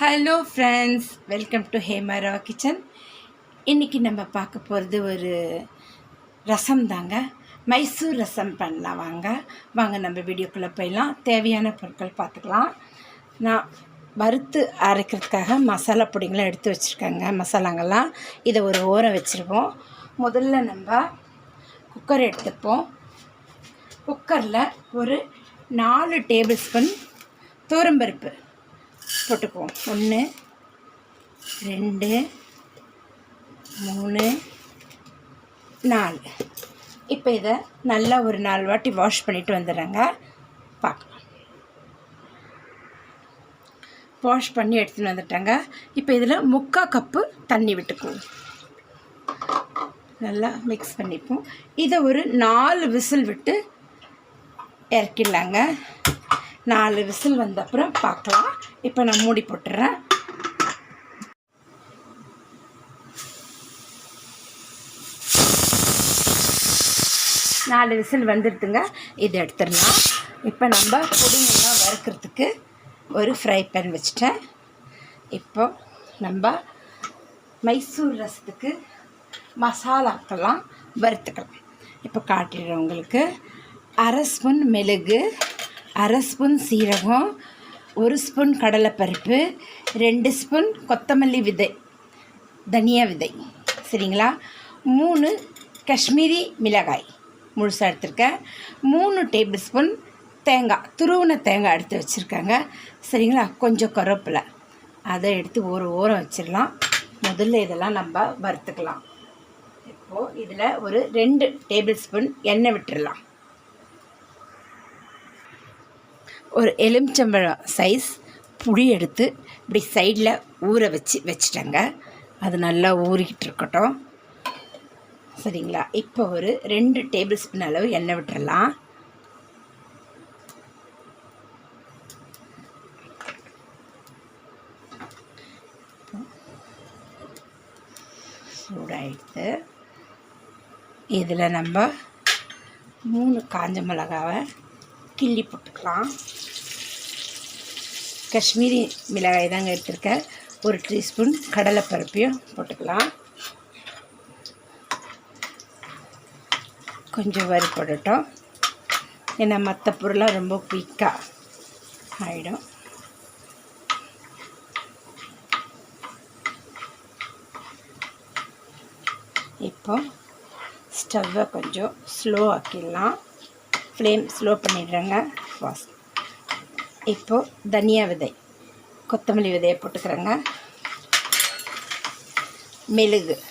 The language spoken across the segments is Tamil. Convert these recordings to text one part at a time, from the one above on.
Hello friends welcome to Hemara kitchen இன்றைக்கி நம்ம பார்க்க போகிறது ஒரு ரசம் தாங்க. மைசூர் ரசம் பண்ணலாம் வாங்க. வாங்க நம்ம வீடியோக்குள்ளே போயிடலாம். தேவையான பொருட்கள் பார்த்துக்கலாம். நான் வறுத்து அரைக்கிறதுக்காக மசாலா பொடிங்களாம் எடுத்து வச்சுருக்கேங்க மசாலாங்கள்லாம். இதை ஒரு ஓரம் வச்சுருவோம். முதல்ல நம்ம குக்கர் எடுத்துப்போம். குக்கரில் ஒரு நாலு டேபிள் ஸ்பூன் தூரம்பருப்பு போட்டுக்குவோம். ஒன்று ரெண்டு மூணு நாலு. இப்போ இதை நல்லா ஒரு நாலு வாட்டி வாஷ் பண்ணிவிட்டு வந்துடுறேங்க. பார்க்கலாம் வாஷ் பண்ணி எடுத்துன்னு வந்துட்டேங்க. இப்போ இதில் முக்கால் கப்பு தண்ணி விட்டுக்குவோம். நல்லா மிக்ஸ் பண்ணிப்போம். இதை ஒரு நாலு விசில் விட்டு இறக்கிடலாங்க. நாலு விசில் வந்த அப்புறம் பார்க்கலாம். இப்போ நான் மூடி போட்டுறேன். நாலு விசில் வந்துடுதுங்க இது எடுத்துடலாம். இப்போ நம்ம பொடிங்கெல்லாம் வறுக்கிறதுக்கு ஒரு ஃப்ரை பேன் வச்சுட்டேன். இப்போ நம்ம மைசூர் ரசத்துக்கு மசாலாக்கெல்லாம் வறுத்துக்கலாம். இப்போ காட்டிடுறேன் உங்களுக்கு. அரை ஸ்பூன் மிளகு அரை ஸ்பூன் சீரகம் ஒரு ஸ்பூன் கடலைப்பருப்பு ரெண்டு ஸ்பூன் கொத்தமல்லி விதை தனியா விதை. சரிங்களா? மூணு காஷ்மீரி மிளகாய் முழுசாக எடுத்திருக்கேன் மூணு டேபிள் ஸ்பூன் தேங்காய் துருவின தேங்காய் எடுத்து வச்சுருக்காங்க. சரிங்களா? கொஞ்சம் கருவேப்பிலை. அதை எடுத்து ஒரு ஓரம் வச்சிடலாம். முதல்ல இதெல்லாம் நம்ம வறுத்துக்கலாம். இப்போது இதில் ஒரு ரெண்டு டேபிள் ஸ்பூன் எண்ணெய் விட்டுடலாம் ஒரு எலுமிச்சம்பழம் சைஸ் புளி எடுத்து இப்படி சைடில் ஊற வச்சு வச்சுட்டேங்க. அது நல்லா ஊறிக்கிட்டு இருக்கட்டும். சரிங்களா? இப்போ ஒரு ரெண்டு டேபிள் ஸ்பூன் அளவு எண்ணெய் விட்டுறலாம். சூடாயிடுத்து. இதில் நம்ம மூணு காஞ்ச மிளகாவை கிள்ளி போட்டுக்கலாம். காஷ்மீரி மிளகாய் தாங்க எடுத்திருக்கேன். ஒரு டீஸ்பூன் கடலைப்பருப்பையும் போட்டுக்கலாம். கொஞ்சம் வறுப்படட்டும் ஏன்னா மற்ற பொருளாக ரொம்ப குயிக்காக ஆகிடும் இப்போ ஸ்டவ்வை கொஞ்சம் ஸ்லோ ஆக்கிடலாம். ஃப்ளேம் ஸ்லோ பண்ணிடுறேங்க. ஃபாஸ்ட் இப்போது தனியா விதை. கொத்தமல்லி விதையை போட்டுக்கிறேங்க. மெழுகு.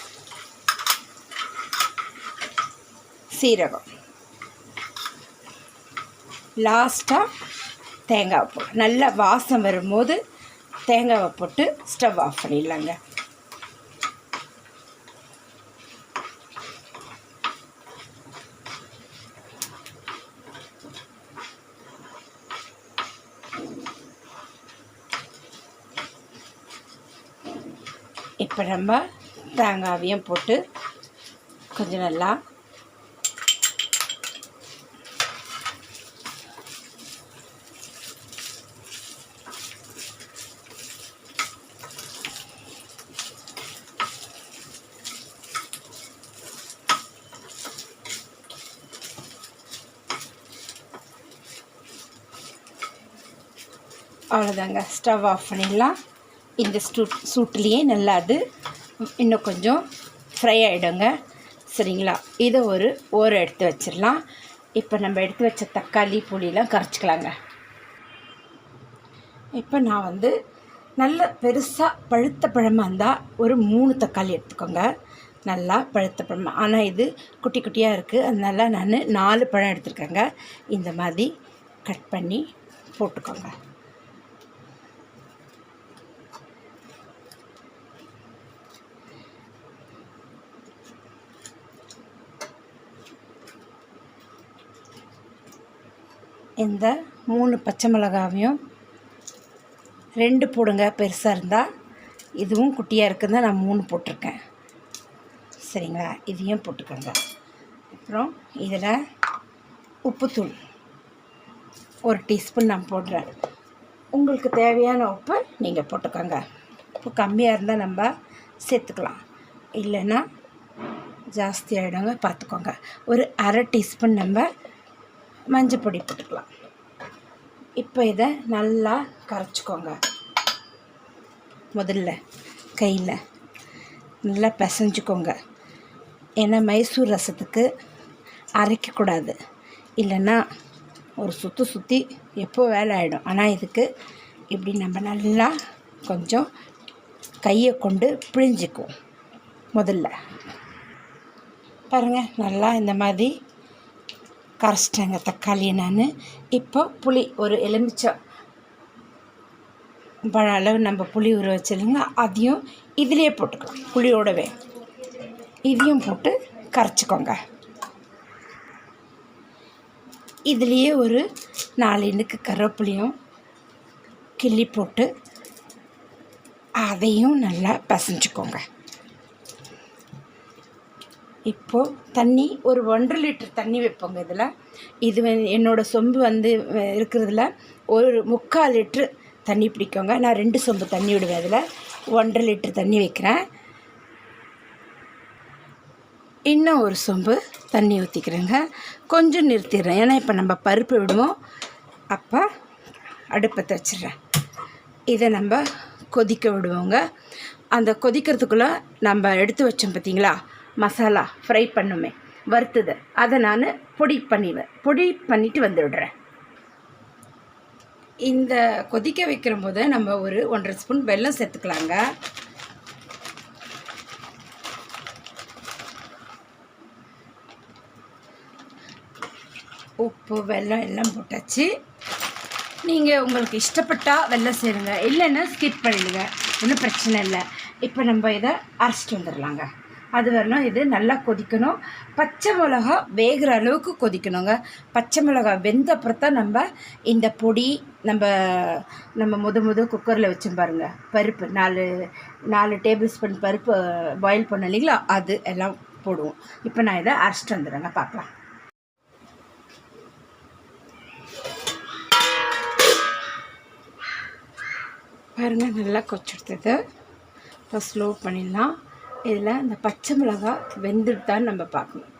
சீரகம். லாஸ்ட்டாக தேங்காய் போட்டு நல்லா வாசம் வரும்போது தேங்காவை போட்டு ஸ்டவ் ஆஃப் பண்ணிடலாங்க. இப்போ நம்ம தேங்காவையும் போட்டு கொஞ்சம் நல்லா அவ்வளோதாங்க ஸ்டவ் ஆஃப் பண்ணிடலாம். இந்த ஸ்டூ சூட்லேயே நல்லா அது இன்னும் கொஞ்சம் ஃப்ரை ஆகிடுங்க சரிங்களா? இதை ஒரு ஓரம் எடுத்து வச்சிடலாம். இப்போ நம்ம எடுத்து வச்ச தக்காளி புளியெலாம் கரைச்சிக்கலாங்க. இப்போ நான் வந்து நல்ல பெருசாக பழுத்த பழமாக இருந்தால் ஒரு மூணு தக்காளி எடுத்துக்கோங்க. நல்லா பழுத்த பழமாக ஆனால் இது குட்டி குட்டியாக இருக்குது அதனால் நான் நாலு பழம் எடுத்துருக்கேங்க. இந்த மாதிரி கட் பண்ணி போட்டுக்கோங்க. இந்த மூணு பச்சை மிளகாவையும் ரெண்டு போடுங்க. பெருசாக இருந்தால் இதுவும் குட்டியாக இருக்குதுன்னா நான் மூணு போட்டிருக்கேன். சரிங்களா? இதையும் போட்டுக்கோங்க. அப்புறம் இதில் உப்புத்தூள் ஒரு டீஸ்பூன் நான் போடுறேன். உங்களுக்கு தேவையான உப்பு நீங்கள் போட்டுக்கோங்க. உப்பு கம்மியாக இருந்தால் நம்ம சேர்த்துக்கலாம். இல்லைன்னா ஜாஸ்தி ஆகிடுங்க பார்த்துக்கோங்க. ஒரு அரை டீஸ்பூன் நம்ம மஞ்சள் பொடி போட்டுக்கலாம். இப்போ இதை நல்லா கரைச்சிக்கோங்க. முதல்ல கையில் நல்லா பிசைஞ்சுக்கோங்க. ஏன்னா மைசூர் ரசத்துக்கு அரைக்கக்கூடாது. இல்லைன்னா ஒரு சுற்றி சுற்றி எப்போ வேலை ஆகிடும் ஆனால் இதுக்கு இப்படி நம்ம நல்லா கொஞ்சம் கையை கொண்டு பிழிஞ்சிக்குவோம். முதல்ல. பாருங்கள் நல்லா இந்த மாதிரி கரைச்சிட்டேங்க தக்காளியை நான். இப்போ புளி ஒரு எலுமிச்சம் பழ அளவு நம்ம புளி ஊற வச்சிருங்க அதையும் இதிலே போட்டுக்கலாம் புளியோடவே. இதையும் போட்டு கரைச்சிக்கோங்க. இதுலேயே ஒரு நாலு இனுக்கு கருவேப்பிலையும் கிள்ளி போட்டு அதையும் நல்லா பசைஞ்சுக்கோங்க. இப்போது தண்ணி ஒரு ஒன்றரை லிட்டர் தண்ணி வைப்போங்க இதில். இது என்னோடய சொம்பு வந்து இருக்கிறதுல ஒரு முக்கால் லிட்ரு தண்ணி பிடிக்குங்க. நான் ரெண்டு சொம்பு தண்ணி விடுவேன் அதில் ஒன்றரை லிட்டர் தண்ணி வைக்கிறேன். இன்னும் ஒரு சொம்பு தண்ணி ஊற்றிக்கிறேங்க கொஞ்சம் நிறுத்திடுறேன். ஏன்னா இப்போ நம்ம பருப்பு விடுவோம். அப்போ அடுப்பத்தை வச்சிடுறேன். இதை நம்ம கொதிக்க விடுவோங்க. அந்த கொதிக்கிறதுக்குள்ளே நம்ம எடுத்து வச்சோம் பார்த்தீங்களா? மசாலா ஃப்ரை பண்ணுமே வறுத்தது. அதை நான் பொடி பண்ணிடுவேன். பொடி பண்ணிட்டு வந்துவிடுறேன் இந்த கொதிக்க வைக்கிற போது நம்ம ஒரு ஒன்றரை ஸ்பூன் வெல்லம் சேர்த்துக்கலாங்க. உப்பு வெல்லம் எல்லாம் போட்டாச்சு. நீங்கள் உங்களுக்கு இஷ்டப்பட்டால் வெல்லம் சேருங்க. இல்லைன்னா ஸ்கிப் பண்ணிடுங்க. ஒன்றும் பிரச்சனை இல்லை. இப்போ நம்ம இதை அரைச்சிட்டு வந்துடலாங்க. அது வரணும். இது நல்லா கொதிக்கணும். பச்சை மிளகா வேகிற அளவுக்கு கொதிக்கணுங்க. பச்சை மிளகா வெந்த அப்புறத்தான் நம்ம இந்த பொடி நம்ம நம்ம முத முத குக்கரில் வச்சோம் பாருங்க. பருப்பு நாலு நாலு டேபிள் ஸ்பூன் பருப்பு பாயில் பண்ண இல்லைங்களா? அது எல்லாம் போடுவோம். இப்போ நான் இதை அரைச்சிட்டு வந்துடுறேங்க. பார்க்கலாம். பாருங்கள் நல்லா கொச்செடுத்தது இப்போ ஸ்லோ பண்ணிடலாம். இதில் இந்த பச்சை மிளகா வெந்துட்டான்னு நம்ம பார்க்கணும்.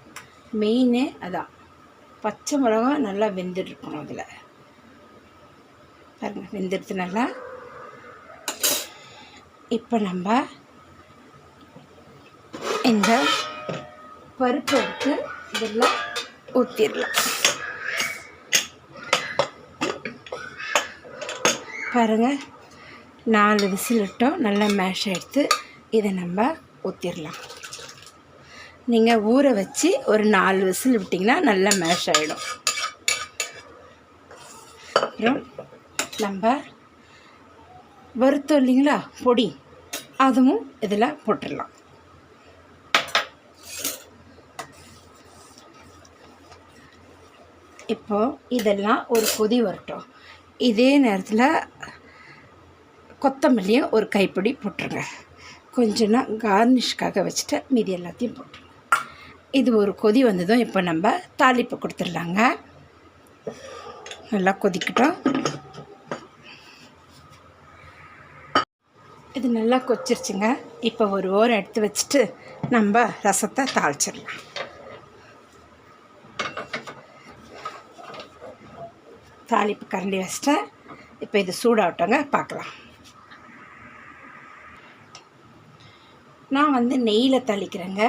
மெயினே அதான். பச்சை மிளகா நல்லா வெந்துட்டுருக்கணும் அதில். பாருங்கள் வெந்துடுத்து நல்லா. இப்போ நம்ம இந்த பருப்பு எடுத்து இதில் ஊற்றிடலாம். பாருங்கள் நாலு விசில் விட்டோம். நல்லா மேஷ் எடுத்து இதை நம்ம ஊற்றிடலாம் நீங்கள் ஊற வச்சு ஒரு நாலு விசில் விட்டிங்கன்னா நல்லா மேஷ் ஆகிடும் அப்புறம் நம்ம வறுத்தோம் இல்லைங்களா? பொடி. அதுவும் இதில் போட்டுடலாம். இப்போது இதெல்லாம் ஒரு கொதி வரட்டும். இதே நேரத்தில் கொத்தமல்லியும் ஒரு கைப்பிடி போட்டுருங்க. கொஞ்சம் நான் கார்னிஷ்காக வச்சுட்டு மீதி எல்லாத்தையும் போட்டுருங்க இது ஒரு கொதி வந்ததும் இப்போ நம்ம தாளிப்பு கொடுத்துடலாங்க. நல்லா கொதிக்கட்டும். இது நல்லா கொச்சிருச்சுங்க இப்போ ஒரு ஓரம் எடுத்து வச்சுட்டு நம்ம ரசத்தை தாளிச்சிடலாம். தாளிப்பு கரண்டி வச்சிட்டேன். இப்போ இது சூடாகட்டோங்க. பார்க்கலாம். நான் வந்து நெய்யில் தாளிக்கிறேங்க.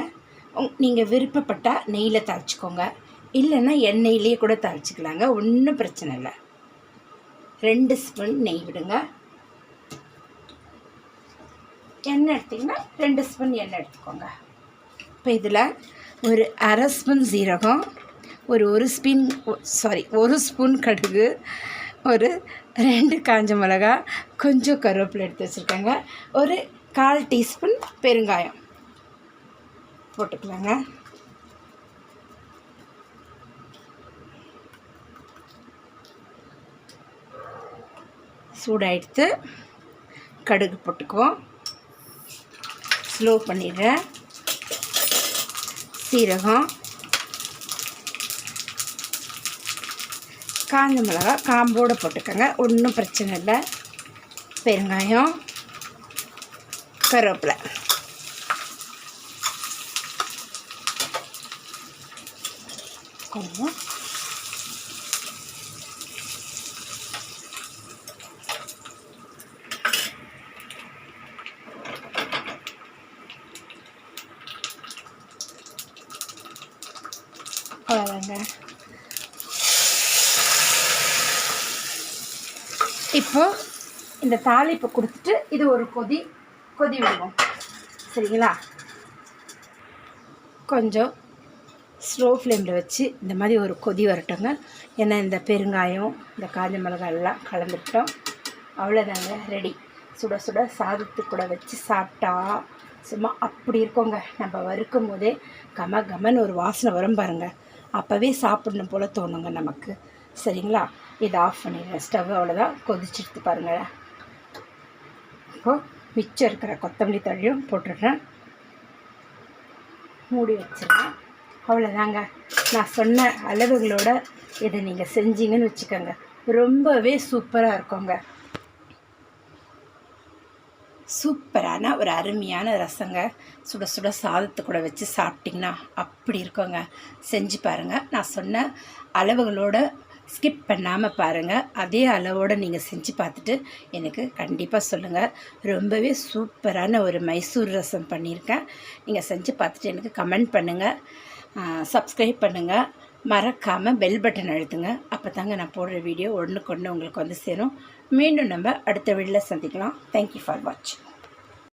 நீங்கள் விருப்பப்பட்டால் நெய்யில் தாளிச்சிக்கோங்க. இல்லைன்னா எண்ணெயிலேயே கூட தாளிச்சிக்கலாங்க. ஒன்றும் பிரச்சனை இல்லை. ரெண்டு ஸ்பூன் நெய் விடுங்க. எண்ணெய் எடுத்திங்கன்னா ரெண்டு ஸ்பூன் எண்ணெய் எடுத்துக்கோங்க. இப்போ இதில் ஒரு அரை ஸ்பூன் சீரகம் ஒரு ஒரு ஸ்பூன் சாரி ஒரு ஸ்பூன் கடுகு ஒரு ரெண்டு காஞ்ச மிளகா கொஞ்சம் கருவேப்பிலை எடுத்து வச்சுருக்கேங்க. ஒரு கால் டீஸ்பூன் பெருங்காயம் போட்டுக்கலாங்க. சூடாயிடுத்து கடுகு போட்டுக்குவோம். ஸ்லோ பண்ணிடுறேன் சீரகம் காஞ்ச மிளகா காம்போடு போட்டுக்கோங்க. ஒன்றும் பிரச்சனை இல்லை. பெருங்காயம் கருவேப்பிலை. கொஞ்சம் அவ்வளோதாங்க இப்போ இந்த தாளிப்பு கொடுத்துட்டு இது ஒரு கொதி கொதி விடுவோம் சரிங்களா? கொஞ்சம் ஸ்லோ ஃப்ளேமில் வச்சு இந்த மாதிரி ஒரு கொதி வரட்டுங்க. ஏன்னா இந்த பெருங்காயம் இந்த காஞ்ச மிளகாய் எல்லாம் கலந்துட்டோம் அவ்வளோதாங்க ரெடி சுட சுட சாதத்து கூட வச்சு சாப்பிட்டா சும்மா அப்படி இருக்கோங்க. நம்ம வறுக்கும் போதே கம கமன்னு ஒரு வாசனை வரும் பாருங்கள் அப்போவே சாப்பிடணும் போல் தோணுங்க நமக்கு. சரிங்களா? இதை ஆஃப் பண்ணிடுறேன் ஸ்டவ் அவ்வளோதான் கொதிச்சிடுத்து பாருங்கள் இப்போது மிச்சம் இருக்கிற கொத்தமல்லி தழையும் போட்டுடுறேன். மூடி வச்சிடலாம் அவ்வளோதாங்க நான் சொன்ன அளவுகளோட இதை நீங்கள் செஞ்சீங்கன்னு வச்சுக்கோங்க. ரொம்பவே சூப்பராக இருக்குங்க. சூப்பரான ஒரு அருமையான ரசங்க. சுட சுட சாதத்து கூட வச்சு சாப்பிட்டிங்கன்னா அப்படி இருக்குங்க. செஞ்சு பாருங்கள் நான் சொன்ன அளவுகளோட ஸ்கிப் பண்ணாமல் பாருங்கள் அதே அளவோடு நீங்கள் செஞ்சு பார்த்துட்டு எனக்கு கண்டிப்பாக சொல்லுங்கள் ரொம்பவே சூப்பரான ஒரு மைசூர் ரசம் பண்ணியிருக்கேன். நீங்கள் செஞ்சு பார்த்துட்டு எனக்கு கமெண்ட் பண்ணுங்கள் சப்ஸ்கிரைப் பண்ணுங்கள் மறக்காமல் பெல் பட்டன் அழுத்துங்க. அப்போ தாங்க நான் போடுற வீடியோ ஒன்றுக்கு ஒன்று உங்களுக்கு வந்து சேரும். மீண்டும் நம்ம அடுத்த வீடியோவில் சந்திக்கலாம். தேங்க்யூ ஃபார் வாட்சிங்